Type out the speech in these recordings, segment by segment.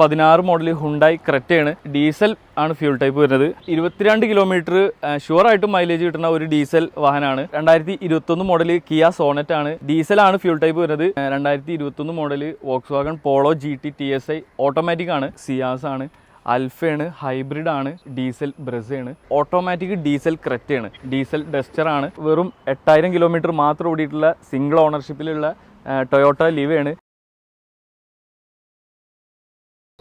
പതിനാറ് model Hyundai ക്രെറ്റയാണ് diesel ആണ് ഫ്യൂൾ ടൈപ്പ് വരുന്നത്. ഇരുപത്തിരണ്ട് കിലോമീറ്റർ ഷുവർ ആയിട്ടും മൈലേജ് കിട്ടുന്ന ഒരു ഡീസൽ വാഹനമാണ്. രണ്ടായിരത്തി ഇരുപത്തൊന്ന് മോഡൽ കിയ സോണറ്റ് ആണ്. ഡീസൽ ആണ് ഫ്യൂൾ ടൈപ്പ് വരുന്നത്. രണ്ടായിരത്തി ഇരുപത്തൊന്ന് model Volkswagen Polo G T T S I automatic ആണ്. സിയാസ് ആണ്. അൽഫയാണ് ഹൈബ്രിഡ് ആണ് ഡീസൽ ബ്രസയാണ് ഓട്ടോമാറ്റിക് ഡീസൽ ക്രെറ്റയാണ് ഡീസൽ ഡസ്റ്റർ ആണ്. വെറും എട്ടായിരം കിലോമീറ്റർ മാത്രം ഓടിയിട്ടുള്ള സിംഗിൾ ഓണർഷിപ്പിലുള്ള ടൊയോട്ട ലിവയാണ്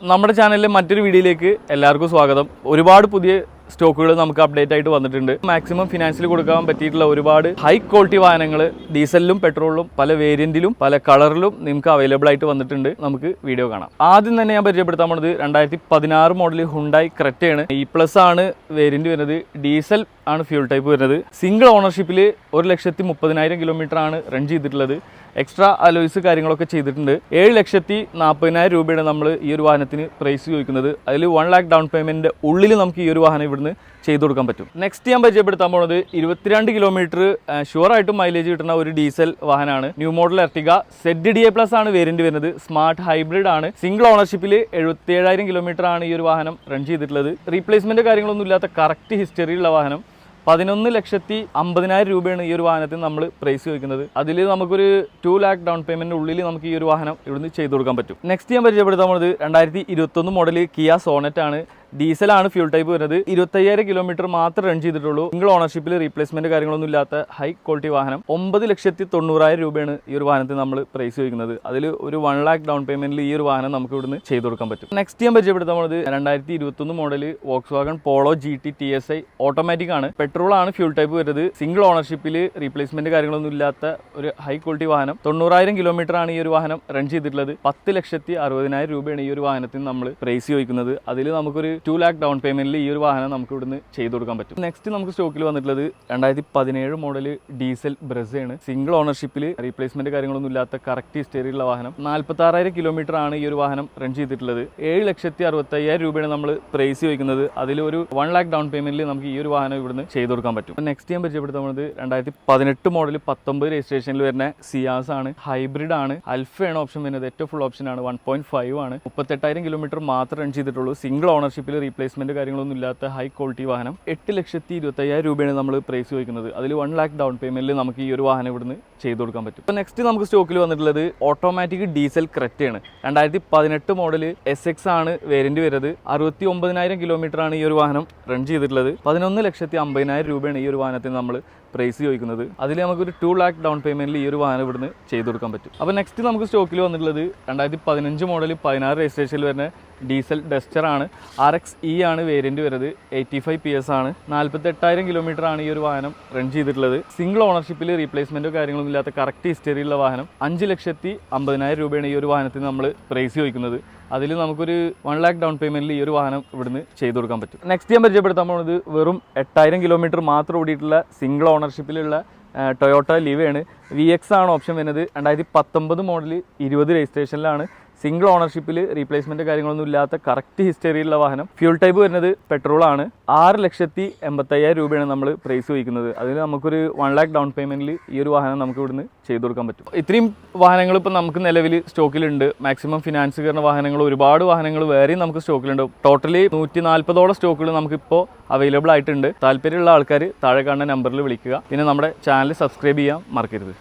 നമ്മുടെ ചാനലിലെ മറ്റൊരു വീഡിയോയിലേക്ക് എല്ലാവർക്കും സ്വാഗതം. ഒരുപാട് പുതിയ സ്റ്റോക്കുകൾ നമുക്ക് അപ്ഡേറ്റ് ആയിട്ട് വന്നിട്ടുണ്ട്. മാക്സിമം ഫിനാൻസിൽ കൊടുക്കാൻ പറ്റിയിട്ടുള്ള ഒരുപാട് ഹൈ ക്വാളിറ്റി വാഹനങ്ങൾ ഡീസലിലും പെട്രോളിലും പല വേരിയന്റിലും പല കളറിലും നിങ്ങൾക്ക് അവൈലബിൾ ആയിട്ട് വന്നിട്ടുണ്ട്. നമുക്ക് വീഡിയോ കാണാം. ആദ്യം തന്നെ ഞാൻ പരിചയപ്പെടുത്താൻ പോണത് രണ്ടായിരത്തി പതിനാറ് മോഡൽ ഹുണ്ടായി ക്രെറ്റയാണ് ഇ പ്ലസ് ആണ് വേരിയന്റ് വരുന്നത്. ഡീസൽ ആണ് ഫ്യൂൾ ടൈപ്പ് വരുന്നത്. സിംഗിൾ ഓണർഷിപ്പിൽ ഒരു ലക്ഷത്തി മുപ്പതിനായിരം കിലോമീറ്റർ ആണ് റൺ ചെയ്തിട്ടുള്ളത്. എക്സ്ട്രാ അലോയ്സ് കാര്യങ്ങളൊക്കെ ചെയ്തിട്ടുണ്ട്. ഏഴ് ലക്ഷത്തി നാൽപ്പതിനായിരം രൂപയാണ് നമ്മൾ ഈ ഒരു വാഹനത്തിന് പ്രൈസ് ചോദിക്കുന്നത്. അതിൽ വൺ ലാക്ക് ഡൗൺ പേയ്മെന്റിന്റെ ഉള്ളിൽ നമുക്ക് ഈ ഒരു വാഹനം ഇവിടുന്ന് ചെയ്തു കൊടുക്കാൻ പറ്റും. നെക്സ്റ്റ് ഞാൻ പരിചയപ്പെടുത്താൻ പോകുന്നത് ഇരുപത്തിരണ്ട് കിലോമീറ്റർ ഷുവർ ആയിട്ടും മൈലേജ് കിട്ടുന്ന ഒരു ഡീസൽ വാഹനമാണ്. New model Ertiga Z D A plus ആണ് വേരിയന്റ് വരുന്നത്. സ്മാർട്ട് ഹൈബ്രിഡ് ആണ്. സിംഗിൾ ഓണർഷിപ്പിൽ എഴുപത്തി ഏഴായിരം കിലോമീറ്റർ ആണ് ഈ ഒരു വാഹനം റൺ ചെയ്തിട്ടുള്ളത്. റീപ്ലേസ്മെന്റ് കാര്യങ്ങളൊന്നും ഇല്ലാത്ത കറക്റ്റ് ഹിസ്റ്ററി ഉള്ള വാഹനം. പതിനൊന്ന് ലക്ഷത്തി അമ്പതിനായിരം രൂപയാണ് ഈ ഒരു വാഹനത്തിന് നമ്മൾ പ്രൈസ് ചോദിക്കുന്നത്. അതിൽ നമുക്കൊരു ടു ലാക്ക് ഡൗൺ പേയ്മെന്റ് ഉള്ളിൽ നമുക്ക് ഈ ഒരു വാഹനം ഇവിടുന്ന് ചെയ്തു കൊടുക്കാൻ പറ്റും. നെക്സ്റ്റ് ഞാൻ പരിചയപ്പെടുത്താൻ പോകുന്നത് രണ്ടായിരത്തി ഇരുപത്തൊന്ന് മോഡൽ കിയ സോണറ്റ് ആണ്. ഡീസലാണ് ഫ്യൂൾ ടൈപ്പ് വരുന്നത്. ഇരുപത്തയ്യായിരം കിലോമീറ്റർ മാത്രം റൺ ചെയ്തിട്ടുള്ളൂ. നിങ്ങൾ ഓണർഷിപ്പിൽ റീപ്ലേസ്മെന്റ് കാര്യങ്ങളൊന്നും ഇല്ലാത്ത ഹൈ ക്വാളിറ്റി വാഹനം. ഒമ്പത് ലക്ഷത്തി തൊണ്ണൂറായിരം രൂപയാണ് ഈ ഒരു വാഹനത്തിന് നമ്മൾ പ്രൈസ് ചോദിക്കുന്നത്. അതിൽ ഒരു വൺ ലാക്ക് ഡൗൺ പേയ്മെന്റിൽ ഈ ഒരു വാഹനം നമുക്ക് ഇവിടുന്ന് ചെയ്തു കൊടുക്കാൻ പറ്റും. നെക്സ്റ്റ് ഞാൻ പരിചയപ്പെടുത്താൻ പോകുന്നത് രണ്ടായിരത്തി ഇരുപത്തൊന്ന് model Volkswagen Polo G T T S I automatic ആണ്. പെട്രോൾ ആണ് ഫ്യൂൾ ടൈപ്പ് വരുന്നത്. സിംഗിൾ ഓണർഷിപ്പിൽ റീപ്ലേസ്മെന്റ് കാര്യങ്ങളൊന്നും ഇല്ലാത്ത ഒരു ഹൈ ക്വാളിറ്റി വാഹനം. തൊണ്ണൂറായിരം കിലോമീറ്റർ ആണ് ഈ ഒരു വാഹനം റൺ ചെയ്തിട്ടുള്ളത്. പത്ത് ലക്ഷത്തി അറുപതിനായിരം രൂപയാണ് ഈ ഒരു വാഹനത്തിന് നമ്മൾ പ്രൈസ് ചോദിക്കുന്നത്. അതിൽ നമുക്കൊരു ടു ലാക്ക് ഡൗൺ പേയ്മെന്റിൽ ഈ ഒരു വാഹനം നമുക്ക് ഇവിടുന്ന് ചെയ്തു കൊടുക്കാൻ പറ്റും. നെക്സ്റ്റ് നമുക്ക് സ്റ്റോക്കിൽ വന്നിട്ടുള്ളത് രണ്ടായിരത്തി പതിനേഴ് മോഡൽ ഡീസൽ ബ്രസയാണ് സിംഗിൾ ഓണർഷിപ്പിൽ റീപ്ലേസ്മെന്റ് കാര്യങ്ങളൊന്നും ഇല്ലാത്ത കറക്റ്റ് ഹിസ്റ്ററിയുള്ള വാഹനം. നാൽപ്പത്തി ആറായിരം കിലോമീറ്റർ ആണ് ഈ ഒരു വാഹനം റൺ ചെയ്തിട്ടുള്ളത്. ഏഴ് ലക്ഷത്തി അറുപത്തയ്യായിരം രൂപയാണ് നമ്മൾ പ്രൈസ് ചോദിക്കുന്നത്. അതിൽ ഒരു വൺ ലാക്ക് ഡൗൺ പേയ്മെന്റിൽ നമുക്ക് ഈ ഒരു വാഹനം ഇവിടുന്ന് ചെയ്തു കൊടുക്കാൻ പറ്റും. നെക്സ്റ്റ് ഞാൻ പരിചയപ്പെടുത്താൻ പോകുന്നത് രണ്ടായിരത്തി പതിനെട്ട് മോഡൽ പത്തൊമ്പത് രജിസ്ട്രേഷനിൽ വരുന്ന സിയാസ് ആണ്. ഹൈബ്രിഡ് ആണ്. അൽഫയാണ് ഓപ്ഷൻ വരുന്നത്. ഏറ്റവും ഫുൾ ഓപ്ഷൻ ആണ്. വൺ പോയിന്റ് ഫൈവ് ആണ്. മുപ്പത്തെട്ടായിരം കിലോമീറ്റർ മാത്രം റൺ ചെയ്തിട്ടുള്ളൂ. സിംഗിൾ ഓണർഷിപ്പിൽ റീപ്ലേസ്മെന്റ് കാര്യങ്ങളൊന്നും ഇല്ലാത്ത ഹൈ ക്വാളിറ്റി വാഹനം എട്ട് ലക്ഷത്തി ഇരുപത്തയ്യായിരം രൂപയാണ് നമ്മൾ പ്രൈസ് ചോദിക്കുന്നത്. അതിൽ വൺ ലാക്ക് ഡൗൺ പേയ്മെന്റിൽ നമുക്ക് ഈ ഒരു വാഹനം ഇവിടുന്ന് ചെയ്തു കൊടുക്കാൻ പറ്റും. അപ്പോൾ നെക്സ്റ്റ് നമുക്ക് സ്റ്റോക്കിൽ വന്നിട്ടുള്ളത് ഓട്ടോമാറ്റിക് ഡീസൽ ക്രെറ്റയാണ് രണ്ടായിരത്തി പതിനെട്ട് മോഡൽ എസ് എക്സ് ആണ് വേരിയന്റ് വരുന്നത്. അറുപത്തി ഒമ്പതിനായിരം കിലോമീറ്റർ ആണ് ഈ ഒരു വാഹനം റൺ ചെയ്തിട്ടുള്ളത്. പതിനൊന്ന് ലക്ഷത്തി അമ്പതിനായിരം രൂപയാണ് ഈ ഒരു വാഹനത്തിന് നമ്മൾ പ്രൈസ് ചോദിക്കുന്നത്. അതിൽ നമുക്കൊരു ടു ലാക്ക് ഡൗൺ പേയ്മെന്റിൽ ഈ ഒരു വാഹനം ഇവിടുന്ന് ചെയ്തു കൊടുക്കാൻ പറ്റും. അപ്പോൾ നെക്സ്റ്റ് നമുക്ക് സ്റ്റോക്കിൽ വന്നിട്ടുള്ളത് രണ്ടായിരത്തി പതിനഞ്ച് മോഡൽ പതിനാറ് രജിസ്ട്രേഷനിൽ വരുന്ന ഡീസൽ ഡസ്റ്റർ ആണ്. ആർ എക്സ് ഇ ആണ് വേരിയന്റ് വരുന്നത്. എയ്റ്റി ഫൈവ് പി എസ് ആണ്. നാൽപ്പത്തെട്ടായിരം കിലോമീറ്റർ ആണ് ഈ ഒരു വാഹനം റൺ ചെയ്തിട്ടുള്ളത്. സിംഗിൾ ഓണർഷിപ്പിൽ റീപ്ലേസ്മെന്റോ കാര്യങ്ങളൊന്നും ഇല്ലാത്ത കറക്റ്റ് ഹിസ്റ്ററിയുള്ള വാഹനം. അഞ്ച് ലക്ഷത്തി അമ്പതിനായിരം രൂപയാണ് ഈ ഒരു വാഹനത്തിന് നമ്മൾ പ്രൈസ് ചോദിക്കുന്നത്. അതിൽ നമുക്കൊരു വൺ ലാക്ക് ഡൗൺ പേയ്മെന്റിൽ ഈ ഒരു വാഹനം ഇവിടുന്ന് ചെയ്തു കൊടുക്കാൻ പറ്റും. നെക്സ്റ്റ് ഞാൻ പരിചയപ്പെടുത്താൻ പോകുന്നത് വെറും എട്ടായിരം കിലോമീറ്റർ മാത്രം ഓടിയിട്ടുള്ള സിംഗിൾ ഓണർഷിപ്പിലുള്ള ടൊയോട്ട ലിവയാണ് വി എക്സ് ആണ്. ഓപ്ഷൻ വരുന്നത്. രണ്ടായിരത്തി പത്തൊമ്പത് മോഡൽ ഇരുപത് രജിസ്ട്രേഷനിലാണ് സിംഗിൾ ഓണർഷിപ്പിൽ റീപ്ലേസ്മെന്റ് കാര്യങ്ങളൊന്നും ഇല്ലാത്ത കറക്റ്റ് ഹിസ്റ്ററിയുള്ള വാഹനം. ഫ്യൂൾ ടൈപ്പ് വരുന്നത് പെട്രോൾ ആണ്. ആറ് ലക്ഷത്തി എൺപത്തയ്യായിരം രൂപയാണ് നമ്മൾ പ്രൈസ് ചോദിക്കുന്നത് അതിൽ നമുക്കൊരു വൺ ലാക്ക് ഡൗൺ പേയ്മെന്റിൽ ഈ ഒരു വാഹനം നമുക്ക് ഇവിടുന്ന് ചെയ്തു കൊടുക്കാൻ പറ്റും. ഇത്രയും വാഹനങ്ങൾ ഇപ്പം നമുക്ക് നിലവിൽ സ്റ്റോക്കിലുണ്ട്. മാക്സിമം ഫിനാൻസ് കയറുന്ന വാഹനങ്ങൾ ഒരുപാട് വാഹനങ്ങൾ വേറെയും നമുക്ക് സ്റ്റോക്കിലുണ്ട്. ടോട്ടലി നൂറ്റി നാൽപ്പതോളം സ്റ്റോക്കുകൾ നമുക്കിപ്പോൾ അവൈലബിൾ ആയിട്ടുണ്ട്. താല്പര്യമുള്ള ആൾക്കാർ താഴെ കാണുന്ന നമ്പറിൽ വിളിക്കുക. പിന്നെ നമ്മുടെ ചാനൽ സബ്സ്ക്രൈബ് ചെയ്യാൻ മറക്കരുത്.